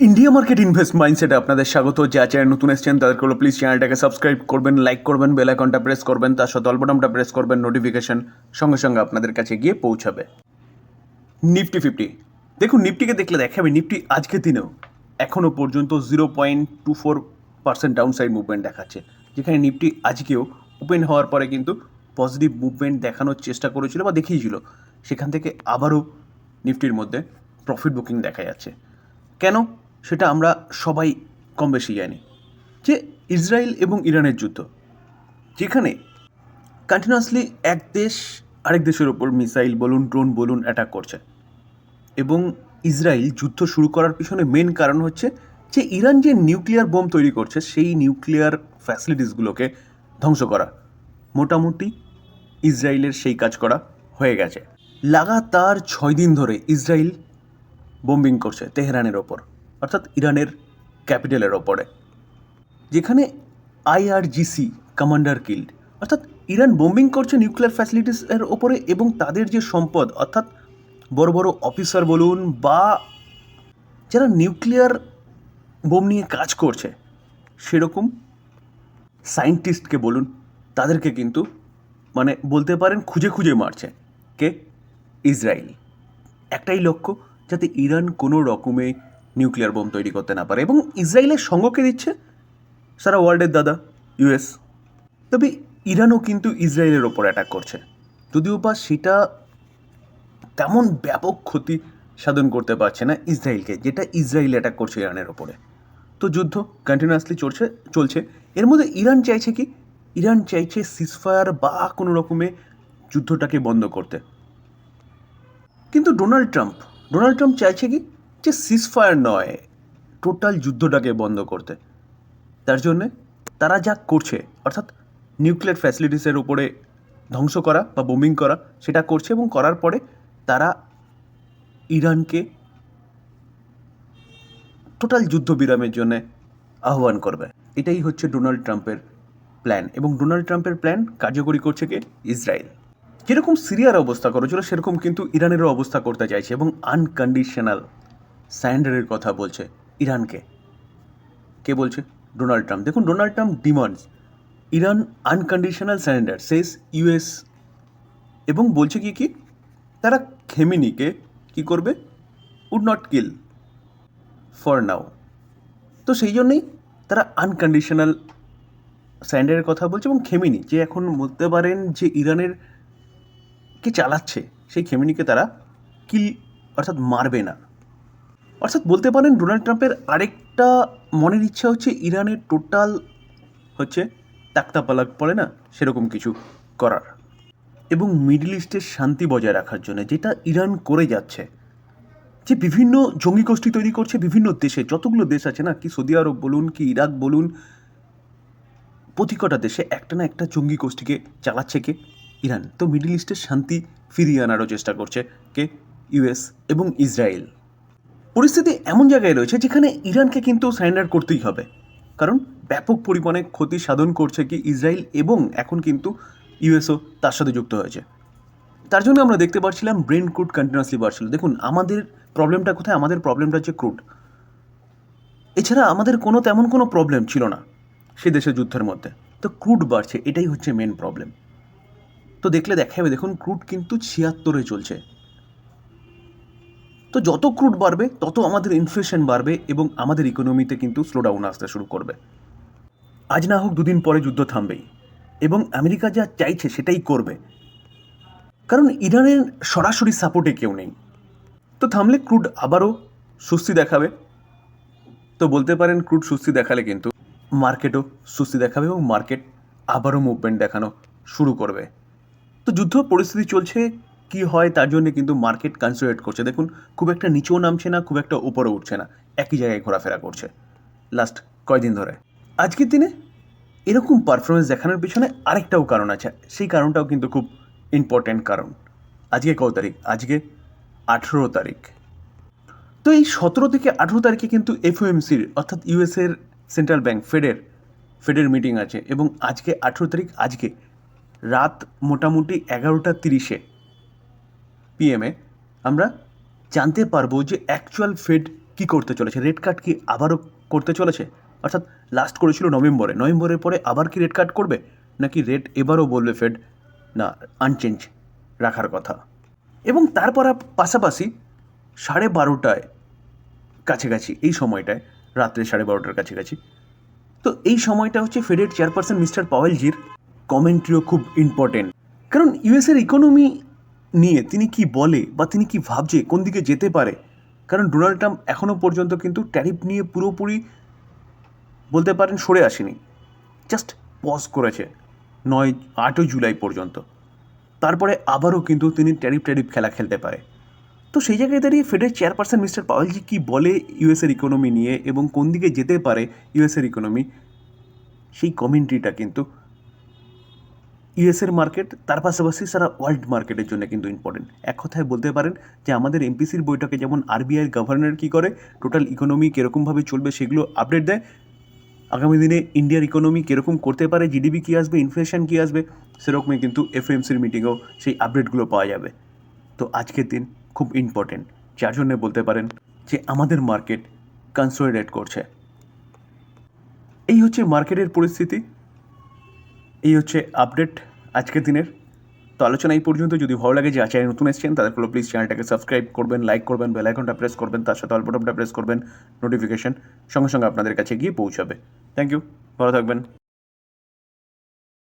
India market invest মাইন্ডসেটে আপনাদের স্বাগত। যা চ্যানেল নতুন এসেছেন, তাদেরকে হলো প্লিজ চ্যানেলটাকে সাবস্ক্রাইব করবেন লাইক করবেন বেল আইকনটা প্রেস করবেন, তার সাথে অল্পটামটা প্রেস করবেন নোটিফিকেশন সঙ্গে সঙ্গে আপনাদের কাছে গিয়ে পৌঁছাবে। নিফটি ফিফটি দেখুন নিফটিকে দেখলে দেখাবে নিফটি আজকে দিনেও এখনও পর্যন্ত zero point two four percent down side movement দেখাচ্ছে। যেখানে নিফটি আজকেও ওপেন হওয়ার পরে কিন্তু পজিটিভ মুভমেন্ট দেখানোর চেষ্টা করেছিল বা দেখিয়েছিল। সেখান থেকে আবারও নিফটির মধ্যে প্রফিট বুকিং দেখা যাচ্ছে। কেন? সেটা আমরা সবাই কম বেশি জানি যে ইসরায়েল এবং ইরানের যুদ্ধ, যেখানে কন্টিনিউয়াসলি এক দেশ আরেক দেশের ওপর মিসাইল বলুন, ড্রোন বলুন অ্যাটাক করছে। এবং ইসরায়েল যুদ্ধ শুরু করার পিছনে মেন কারণ হচ্ছে যে ইরান যে নিউক্লিয়ার বোম তৈরি করছে, সেই নিউক্লিয়ার ফ্যাসিলিটিসগুলোকে ধ্বংস করা। মোটামুটি ইসরায়েলের সেই কাজ করা হয়ে গেছে। লাগাতার ছয় দিন ধরে ইসরায়েল বোম্বিং করছে তেহরানের ওপর। অর্থাৎ ইরানের ক্যাপিটালের ওপরে, যেখানে আইআরজিসি কমান্ডার কিল্ড অর্থাৎ ইরান বোম্বিং করছে নিউক্লিয়ার ফ্যাসিলিটিসের ওপরে এবং তাদের যে সম্পদ, অর্থাৎ বড় বড় অফিসার বলুন বা যারা নিউক্লিয়ার বোম নিয়ে কাজ করছে, সেরকম সায়েন্টিস্টকে বলুন, তাদেরকে কিন্তু মানে বলতে পারেন খুঁজে খুঁজে মারছে কে? ইসরায়েল একটাই লক্ষ্য, যাতে ইরান কোনো রকমে নিউক্লিয়ার বোম তৈরি করতে না পারে এবং ইসরায়েলের সঙ্গকে দিচ্ছে? সারা ওয়ার্ল্ডের দাদা, ইউএস। তবে ইরানও কিন্তু ইসরায়েলের ওপর অ্যাটাক করছে। যদিও বা সেটা তেমন ব্যাপক ক্ষতি সাধন করতে পারছে না ইসরায়েলকে, যেটা ইসরায়েল অ্যাটাক করছে ইরানের ওপরে। তো যুদ্ধ কন্টিনিউয়াসলি চলছে চলছে। এর মধ্যে ইরান চাইছে কি? ইরান চাইছে সিসফায়ার বা কোনো রকমে যুদ্ধটাকে বন্ধ করতে। কিন্তু ডোনাল্ড ট্রাম্প ডোনাল্ড ট্রাম্প চাইছে কি? যে সিজফায়ার নয় টোটাল যুদ্ধটাকে বন্ধ করতে। তার জন্যে তারা যা করছে, অর্থাৎ নিউক্লিয়ার ফ্যাসিলিটিসের উপরে ধ্বংস করা বা বোমিং করা, সেটা করছে এবং করার পরে তারা ইরানকে টোটাল যুদ্ধবিরামের জন্য আহ্বান করবে। এটাই হচ্ছে ডোনাল্ড ট্রাম্পের প্ল্যান এবং ডোনাল্ড ট্রাম্পের প্ল্যান কার্যকরী করছে কে? ইসরায়েল। যেরকম সিরিয়ার অবস্থা করেছিল, সেরকম কিন্তু ইরানেরও অবস্থা করতে চাইছে এবং আনকন্ডিশনাল স্যান্ডারের কথা বলছে ইরানকে। কে বলছে? Donald Trump. দেখুন, Donald Trump demands. Iran unconditional surrender says US. এবং বলছে কি কি? তারা খেমিনিকে কি করবে? Would not kill for now. তো সেই জন্যই তারা আনকন্ডিশনাল স্যান্ডারের কথা বলছে এবং খেমিনি, যে এখন বলতে পারেন যে ইরানের কে চালাচ্ছে, সেই খেমিনিকে তারা কিল, অর্থাৎ মারবে না। অর্থাৎ বলতে পারেন ডোনাল্ড ট্রাম্পের আরেকটা মনের ইচ্ছা হচ্ছে ইরানের টোটাল হচ্ছে তাক্তা পালাক পড়ে না? সেরকম কিছু করার। এবং মিডল ইস্টের শান্তি বজায় রাখার জন্য যেটা ইরান করে যাচ্ছে, যে বিভিন্ন জঙ্গি গোষ্ঠী তৈরি করছে বিভিন্ন দেশে, যতগুলো দেশ আছে না, কি সৌদি আরব বলুন, কি ইরাক বলুন, প্রতিকটা দেশে একটা না একটা জঙ্গি গোষ্ঠীকে চালাচ্ছে কে? ইরান। তো মিডল ইস্টের শান্তি ফিরিয়ে আনারও চেষ্টা করছে কে? ইউএস এবং ইসরায়েল। পরিস্থিতি এমন জায়গায় রয়েছে যেখানে ইরানকে কিন্তু সারেন্ডার করতেই হবে। কারণ ব্যাপক পরিমাণে ক্ষতি সাধন করছে কি ইসরায়েল এবং এখন কিন্তু ইউএসও তার সাথে যুক্ত হয়েছে। তার জন্য আমরা দেখতে পাচ্ছিলাম ব্রেন ক্রুড কন্টিনিউয়াসলি বাড়ছিল। দেখুন, আমাদের প্রবলেমটা কোথায়? আমাদের প্রবলেমটা হচ্ছে ক্রুড এছাড়া আমাদের কোনো তেমন কোনো প্রবলেম ছিল না সে দেশের যুদ্ধের মধ্যে। তো ক্রুড বাড়ছে, এটাই হচ্ছে মেন প্রবলেম তো দেখলে দেখা যাবে দেখুন ক্রুড কিন্তু ছিয়াত্তরে চলছে। তো যত ক্রুড বাড়বে, তত আমাদের ইনফ্লেশন বাড়বে এবং আমাদের ইকোনমিতে কিন্তু স্লোডাউন আসতে শুরু করবে। আজ না হোক দুদিন পরে যুদ্ধ থামবেই এবং আমেরিকা যা চাইছে সেটাই করবে। কারণ ইরানের সরাসরি সাপোর্টে কেউ নেই। তো থামলে ক্রুড আবারও সুস্থি দেখাবে। তো বলতে পারেন ক্রুড সুস্থি দেখালে কিন্তু মার্কেটও সুস্থি দেখাবে এবং মার্কেট আবারও মুভমেন্ট দেখানো শুরু করবে। তো যুদ্ধ পরিস্থিতি চলছে কি হয় তার জন্য কিন্তু মার্কেট কনসিডারেট করছে। দেখুন, খুব একটা নিচেও নামছে না, খুব একটা উপরে উঠছে না, একই জায়গায় ঘোরাফেরা করছে। লাস্ট কয়দিন ধরে। আজকের দিনে এরকম পারফরমেন্স দেখানোর পিছনে আরেকটাও কারণ আছে। সেই কারণটাও কিন্তু খুব ইম্পর্ট্যান্ট কারণ। আজকে কত তারিখ? আজকে আঠেরো তারিখ। তো এই সতেরো থেকে আঠেরো তারিখে কিন্তু এফওএমসির অর্থাৎ ইউএসের সেন্ট্রাল ব্যাংক ফেডের ফেডের মিটিং আছে। এবং আজকে আঠেরো তারিখ, আজকে রাত মোটামুটি এগারোটা তিরিশে পিএমে আমরা জানতে পারব যে অ্যাকচুয়াল ফেড কি করতে চলেছে রেড কার্ড কি আবারও করতে চলেছে? অর্থাৎ লাস্ট করেছিল নভেম্বরে, নভেম্বরের পরে আবার কি রেড কার্ড করবে? নাকি রেড এবারও বলবে ফেড না আনচেঞ্জ রাখার কথা? এবং তারপর পাশাপাশি সাড়ে বারোটায় কাছাকাছি, এই সময়টায়, রাত্রে সাড়ে বারোটার কাছাকাছি। তো এই সময়টা হচ্ছে ফেডের চেয়ারপারসন মিস্টার পাওয়েলজির কমেন্ট্রিও খুব ইম্পর্টেন্ট কারণ ইউএসের ইকোনমি নিয়ে তিনি কি বলে বা তিনি কি ভাবছে, কোন দিকে যেতে পারে? কারণ ডোনাল্ড ট্রাম্প এখনও পর্যন্ত কিন্তু ট্যারিফ নিয়ে পুরোপুরি বলতে পারেন সরে আসেনি। জাস্ট পজ করেছে, নয়, আটই জুলাই পর্যন্ত। তারপরে আবারও কিন্তু তিনি ট্যারিফ ট্যারিফ খেলা খেলতে পারে। তো সেই জায়গায় দাঁড়িয়ে ফেডের চেয়ারপারসন মিস্টার পাওয়েলজি কী বলে ইউএসের ইকোনমি নিয়ে এবং কোন দিকে যেতে পারে ইউএসের ইকোনমি সেই কমেন্ট্রিটা কিন্তু ইউএসের মার্কেট, তার পাশাপাশি সারা ওয়ার্ল্ড মার্কেটের জন্য কিন্তু ইম্পর্টেন্ট এক কথায় বলতে পারেন যে আমাদের এমপিসির বইটাকে যেমন আরবিআইয়ের গভর্নর কী করে টোটাল ইকোনমি কীরকমভাবে চলবে সেগুলো আপডেট দেয়। আগামী দিনে ইন্ডিয়ার ইকোনমি কীরকম করতে পারে জিডিপি কী আসবে ইনফ্লেশন কী আসবে, সেরকমই কিন্তু এফএমসির মিটিংয়েও সেই আপডেটগুলো পাওয়া যাবে। তো আজকের দিন খুব ইম্পর্টেন্ট যার জন্য বলতে পারেন যে আমাদের মার্কেট কনসোলিডেট করছে। এই হচ্ছে মার্কেটের পরিস্থিতি। এই হচ্ছে আপডেট আজকের দিনের। তো আলোচনা এই পর্যন্ত। যদি ভালো লাগে যে আচার্য নতুন এসেছেন, তাদের হলো প্লিজ চ্যানেলটাকে সাবস্ক্রাইব করবেন লাইক করবেন বেল আইকনটা প্রেস করবেন, তার সাথে অল্পটমটা প্রেস করবেন নোটিফিকেশন সঙ্গে সঙ্গে আপনাদের কাছে গিয়ে পৌঁছাবে। থ্যাংক ইউ ভালো থাকবেন।